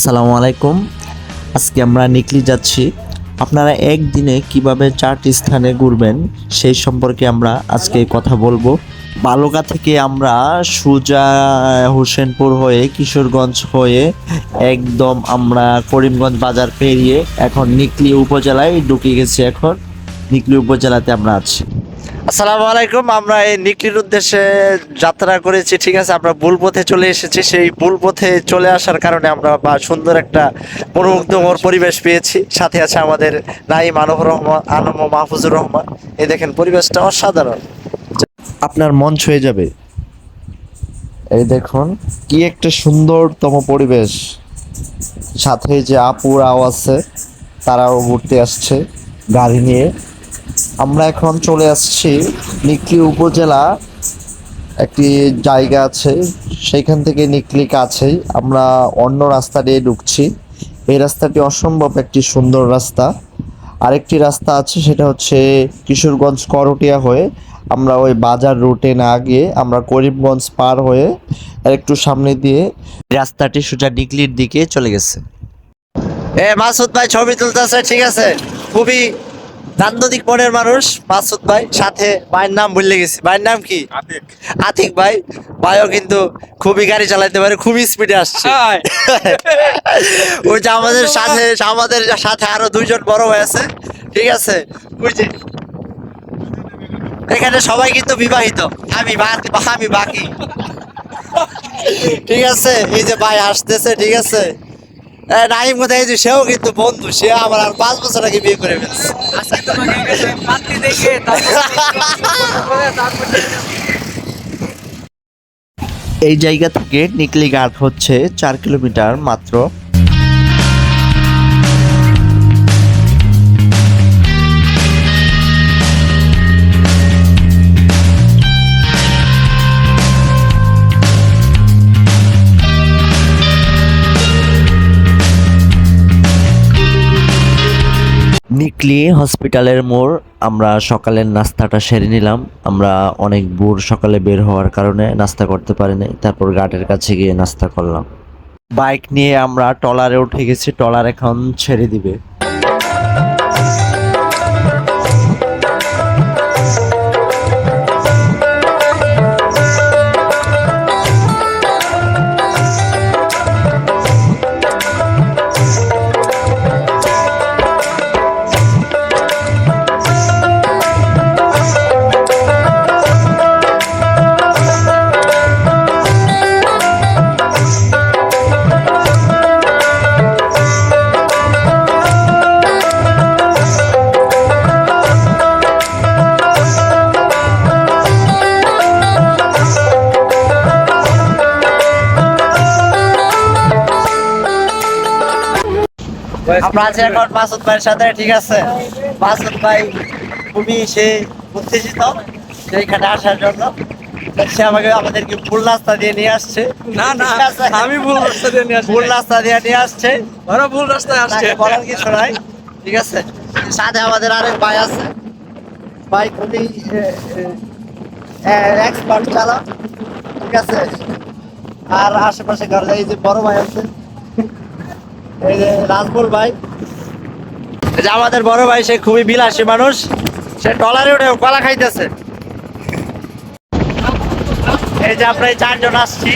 আসসালামু আলাইকুম। আজকে আমরা নিকলি যাচ্ছি। আপনারা একদিনে কীভাবে চারটি স্থানে ঘুরবেন, সেই সম্পর্কে আমরা আজকে কথা বলব। বালুকা থেকে আমরা সুজা হোসেনপুর হয়ে কিশোরগঞ্জ হয়ে একদম আমরা করিমগঞ্জ বাজার পেরিয়ে এখন নিকলি উপজেলায় ঢুকে গেছি এখন। নিকলি উপজেলাতে আমরা আছি। আসসালামু আলাইকুম, আমরা এই নিকলির উদ্দেশ্যে যাত্রা করেছি, ঠিক আছে? আমরা ভুল পথে চলে এসেছি, সেই ভুল পথে চলে আসার কারণে আমরা বা সুন্দর একটা মনোমুগ্ধকর পরিবেশ পেয়েছি। সাথে আছে আমাদের নাইম আনবর রহমান আনম মাহফুজুর রহমান। এই দেখেন, পরিবেশটা অসাধারণ। আপনার মন ছুঁয়ে যাবে। এই দেখুন, কি একটা সুন্দরতম পরিবেশ। সাথে যে আপুরাও আছে, তারাও ঘুরতে আসছে, গাড়ি নিয়ে। আমরা এখন চলে আসছি নিকলি উপজেলা। একটি জায়গা আছে, সেইখান থেকে নিকলি কাছেই আমরা অন্য রাস্তা দিয়ে ঢুকছি। এই রাস্তাটি অসম্ভব একটি সুন্দর রাস্তা। আরেকটি রাস্তা আছে, সেটা হচ্ছে কিশোরগঞ্জ করটিয়া হয়ে আমরা ওই বাজার রুটে না গিয়ে আমরা করিমগঞ্জ পার হয়ে একটু সামনে দিয়ে রাস্তাটি সোজা নিকলির দিকে চলে গেছে। এ মাসুদ ভাই, ছবি তুলতেছে, ঠিক আছে? খুবই নান্দনিক মনের মানুষ মাসুদ ভাই সাথে ভাইয়ের নাম ভুলে গেছি। ভাইয়ের নাম কি? আতিক। আতিক ভাই। ভাইও কিন্তু খুবই গাড়ি চালাতে পারে খুবই স্পিডে আসছে। ওই যে আমাদের সাথে আমাদের সাথে আরও দুইজন বড় ভাই আছে। ঠিক আছে? ওই যে। এখানে সবাই কিন্তু বিবাহিত। আমি আমি বাকি। ঠিক আছে? এই যে ভাই আসতেছে ঠিক আছে? নাইম কোথায় এই যে সেও কিন্তু বন্ধু সে আমার আর পাঁচ বছর আগে বিয়ে করে ফেলছে। এই জায়গা থেকে নিকলি গার্ড হচ্ছে চার কিলোমিটার মাত্র। নিকলি হসপিটালের মোড়, আমরা সকালের নাস্তাটা সেরে নিলাম। আমরা অনেক ভোর সকালে বের হওয়ার কারণে নাস্তা করতে পারিনি, তারপর গার্ডের কাছে গিয়ে নাস্তা করলাম। বাইক নিয়ে আমরা টলারে উঠে গেছি টলার এখন ছেড়ে দিবে। আমরা এখন মাসুদ ভাইয়ের সাথে ঠিক আছে? মাসুদ ভাই খুবই সে উত্তেজিত সেইখানে আসার জন্য। সে আমাকে আমাদেরকে ফুল রাস্তা দিয়ে নিয়ে আসছে। না না আমি ভুল রাস্তা দিয়ে নিয়ে রাস্তা দিয়ে নিয়ে আসছে। ওরা ভুল রাস্তায় আসছে। বলার কিছু নাই। ঠিক আছে? সাথে আমাদের আরেক ভাই আছে। ভাই খুবই এক্সপার্ট চালক। ঠিক আছে? আর আশেপাশে ঘর এই যে বড় ভাই আছে এই যে রাজপুর ভাই। এই যে আমাদের বড় ভাই, সে খুবই বিলাসী মানুষ। সে টলারে উঠে কলা খাইতেছে। এই যে আমরা চারজন আসছি।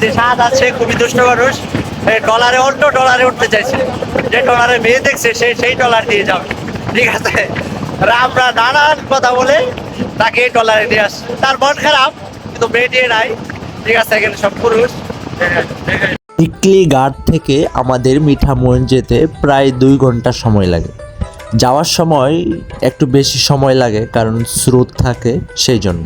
যে সাদ আছে, খুবই দুষ্ট মানুষ। এই টলারে অন্য টলারে উঠতে চাইছে। যে টলারে মেয়ে দেখছে, সে সেই টলার দিয়ে যাবে। ঠিক আছে? আমরা নানান কথা বলে তাকে এই টলারে নিয়ে আসছি। তার মন খারাপ, কিন্তু মেয়ে নাই। ঠিক আছে, এখানে সব পুরুষ। ইকলি ঘাট থেকে আমাদের মিঠামইন যেতে প্রায় দুই ঘণ্টা সময় লাগে। যাওয়ার সময় একটু বেশি সময় লাগে, কারণ স্রোত থাকে সেই জন্য।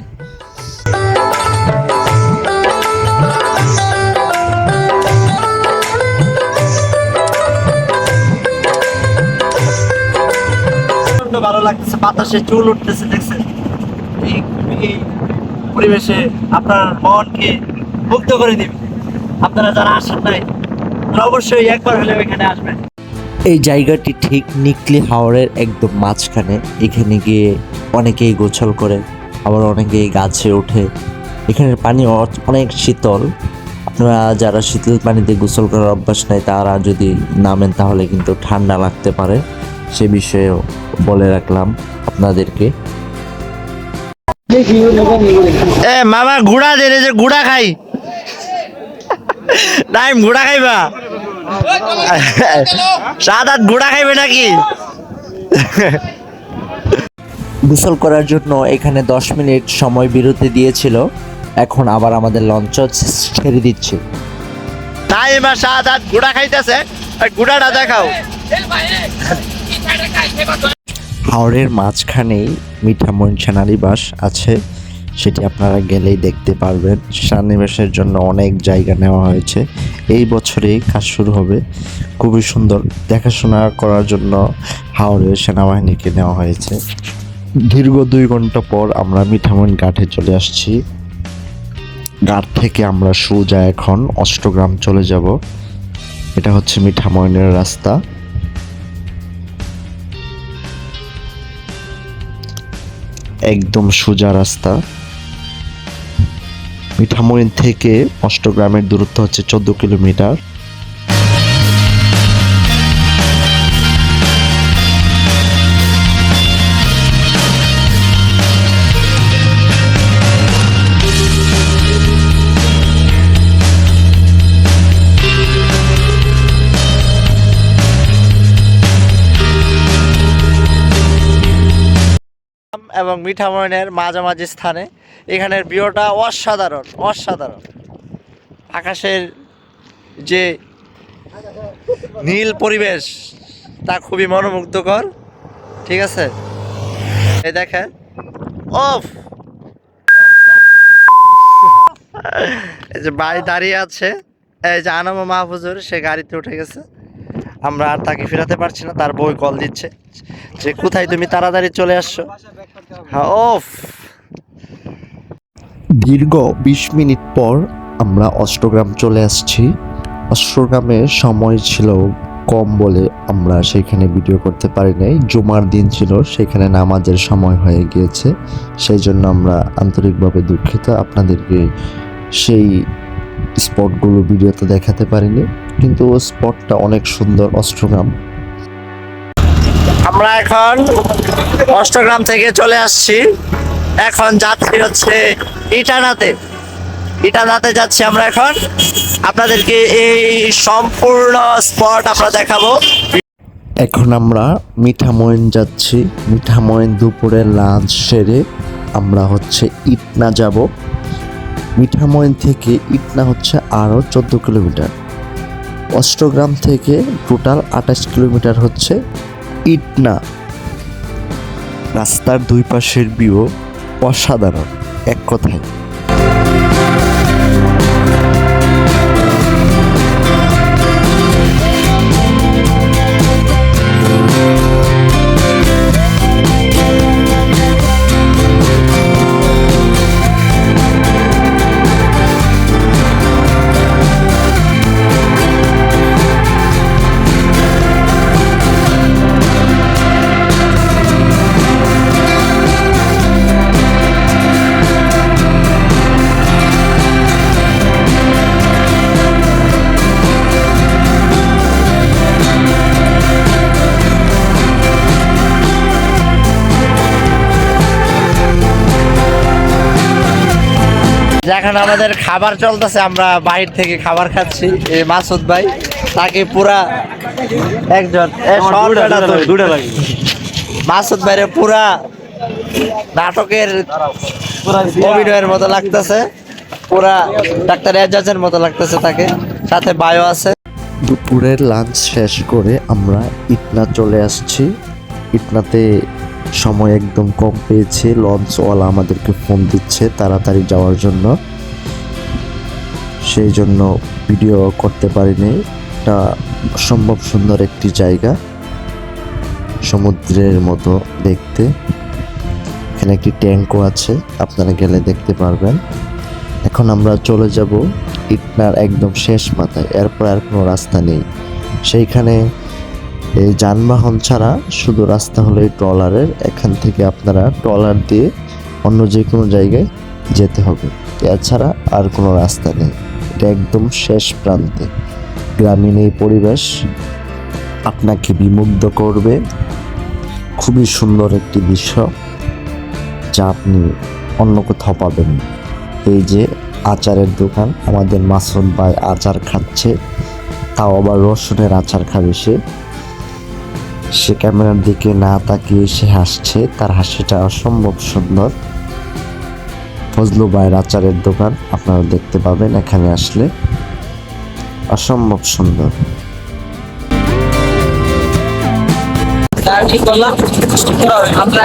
ভালো লাগতেছে, বাতাসে চুল উঠতেছে, দেখছেন? এই পরিবেশে আপনার মনকে মুগ্ধ করে দিবে। আপনারা যারা আসেন নাই তারা অবশ্যই একবার হলেও এখানে আসবেন। এই জায়গাটি ঠিক নিকলি হাওড়ের একদম মাঝখানে। এখানে গিয়ে অনেকেই গোসল করে আবার অনেকেই গাছে ওঠে। এখানের পানি অনেক শীতল। আপনারা যারা শীতল পানিতে গোসল করার অভ্যাস নাই তারা যদি নামেন তাহলে কিন্তু ঠান্ডা লাগতে পারে। সে বিষয়েও বলে রাখলাম আপনাদেরকে। এ মামা গুড়া দে যে গুড়া খাই। টাইম গুড়া খাইবা? সাত আট গুড়া খাইবে নাকি? গোসল করার জন্য এখানে দশ মিনিট সময় বিরতি দিয়েছিল। এখন আবার আমাদের লঞ্চ ছেড়ে দিচ্ছে। তাই আর সাত আট গুড়া খাইতেছে। ওই গুড়াটা দেখাও। হাওড়ের মাঝখানেই মিঠামইন সেনানিবাস আছে। সেটি আপনারা গেলেই দেখতে পারবেন। সেনানিবাসের জন্য অনেক জায়গা নেওয়া হয়েছে। এই বছরেই কাজ শুরু হবে। খুবই সুন্দর দেখাশোনা করার জন্য হাওড়ের সেনাবাহিনীকে নেওয়া হয়েছে। দীর্ঘ দুই ঘণ্টা পর আমরা মিঠামইন ঘাটে চলে আসছি। ঘাট থেকে আমরা সোজা এখন অষ্টগ্রাম চলে যাব। এটা হচ্ছে মিঠামইনের রাস্তা। একদম সোজা রাস্তা। মিঠামইন থেকে অষ্টগ্রামের দূরত্ব হচ্ছে চোদ্দ কিলোমিটার। এবং মিঠামইনের মাঝামাঝি স্থানে এখানের ভিউটা অসাধারণ অসাধারণ। আকাশের যে নীল পরিবেশ, তা খুবই মনোমুগ্ধকর, ঠিক আছে? এই দেখেন, অফ! এই যে বাড়ি দাঁড়িয়ে আছে, এই যে আনামা মাহফুজুর, সে গাড়িতে উঠে গেছে। আমরা আর তাকে ফেরাতে পারছি না, তার বই কল দিচ্ছে যে, কোথায় তুমি তাড়াতাড়ি চলে আসছো? হ্যাঁ ওফ দীর্ঘ বিশ মিনিট পর আমরা অষ্টগ্রাম চলে আসছি। অষ্টগ্রামের সময় ছিল কম বলে আমরা সেখানে ভিডিও করতে পারি নাই জুমার দিন ছিল, সেখানে নামাজের সময় হয়ে গিয়েছে। সেই জন্য আমরা আন্তরিকভাবে দুঃখিত। আপনাদেরকে সেই স্পটগুলো ভিডিওতে দেখাতে পারিনি। কিন্তু স্পটটা অনেক সুন্দর অষ্টগ্রাম। আমরা এখন অষ্টগ্রাম থেকে চলে আসছি। এখন যাচ্ছি হচ্ছে ইটানাতে ইটানাতে যাচ্ছি আমরা এখন। আপনাদেরকে এই সম্পূর্ণ স্পট আমরা দেখাবো। এখন আমরা মিঠামইন যাচ্ছি। মিঠামইন দুপুরে লাঞ্চ সেরে আমরা হচ্ছে ইটনা যাব। মিঠামইন থেকে ইটনা হচ্ছে আরও চোদ্দ কিলোমিটার। অষ্টগ্রাম থেকে টোটাল আঠাশ কিলোমিটার হচ্ছে ইটনা। রাস্তার দুই পাশের ভিউ অসাধারণ। এক কথায়। এখন আমাদের খাবার চলতেছে আমরা বাহির থেকে খাবার খাচ্ছি। এই মাসুদ ভাই তাকে পুরা একজন। মাসুদ ভাইরে পুরা নাটকের অভিনয়ের মতো লাগতেছে পুরা ডাক্তার এজাজের মতো লাগতেছে তাকে সাথে বায়ো আছে। দুপুরের লাঞ্চ শেষ করে আমরা ইটনা চলে আসছি। ইটনাতে সময় একদম কম পেয়েছি। লঞ্চওয়ালা আমাদেরকে ফোন দিচ্ছে তাড়াতাড়ি যাওয়ার জন্য। সেই জন্য ভিডিও করতে পারিনি। এটা অসম্ভব সুন্দর একটি জায়গা। সমুদ্রের মতো দেখতে। এখানে একটি ট্যাঙ্কও আছে, আপনারা গেলে দেখতে পারবেন। এখন আমরা চলে যাব ইটনার একদম শেষ মাথায়, এরপর আর কোনো রাস্তা নেই। সেইখানে এই যানবাহন ছাড়া শুধু রাস্তা হলো এই ট্রলারের, এখান থেকে আপনারা ট্রলার দিয়ে অন্য যে কোনো জায়গায় যেতে হবে। এছাড়া আর কোনো রাস্তা নেই। এটা একদম শেষ প্রান্তে। গ্রামীণ এই পরিবেশ আপনাকে বিমুগ্ধ করবে। খুবই সুন্দর একটি দৃশ্য যা আপনি অন্য কোথাও পাবেন। এই যে আচারের দোকান, আমাদের মাসুদ ভাই আচার খাচ্ছে, তাও আবার রসুনের আচার খাবে সে। সে ক্যামেরার দিকে না তাকিয়ে সে হাসছে, তার হাসিটা অসম্ভব সুন্দর। ফজলু ভাইয়ের আচারের দোকান আপনারা দেখতে পাবেন, এখানে আসলে অসম্ভব সুন্দর। আমরা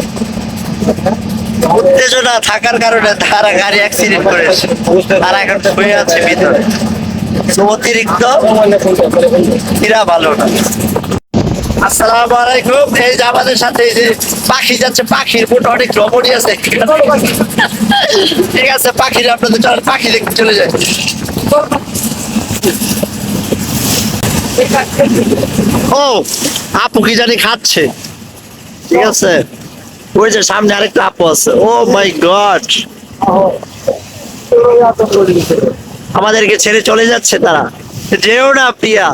উত্তেজনা থাকার কারণে তারা গাড়ি অ্যাক্সিডেন্ট করেছে তারা এখন শুয়ে আছে ভিতরে। অতিরিক্ত এরা ভালো না। আছে। পাখি চলে যায় ও, আপু কি জানি খাচ্ছে। ঠিক আছে। ওই যে সামনে আরেকটা আপু আছে। Oh my god. আমাদেরকে ছেড়ে চলে যাচ্ছে তারা। যেও না প্রিয়া।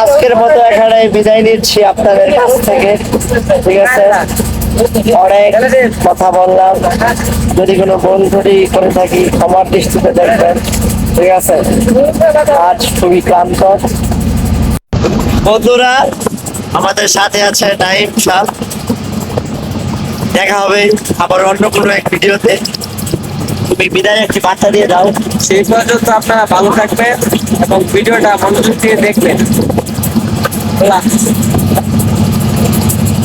আজকের মতো এখানে বিদায় নিচ্ছি আপনাদের কাছ থেকে। ঠিক আছে? অনেক কথা বললাম। যদি কোনো ত্রুটি করে থাকি, ক্ষমার দৃষ্টিতে দেখবেন। ঠিক আছে? আজ খুবই ক্লান্ত। বন্ধুরা আমাদের সাথে আছে টাইম সাহ দেখা হবে আবার অন্য কোনো এক ভিডিওতে। তুমি বিদায় একটি বার্তা দিয়ে দাও। সেই পর্যন্ত আপনারা ভালো থাকবেন এবং ভিডিওটা মনোযোগ দিয়ে দেখবেন।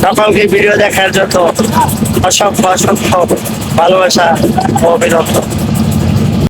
সকলকে ভিডিও দেখার জন্য অসংখ্য অসংখ্য ভালোবাসা ও অভিনন্দন।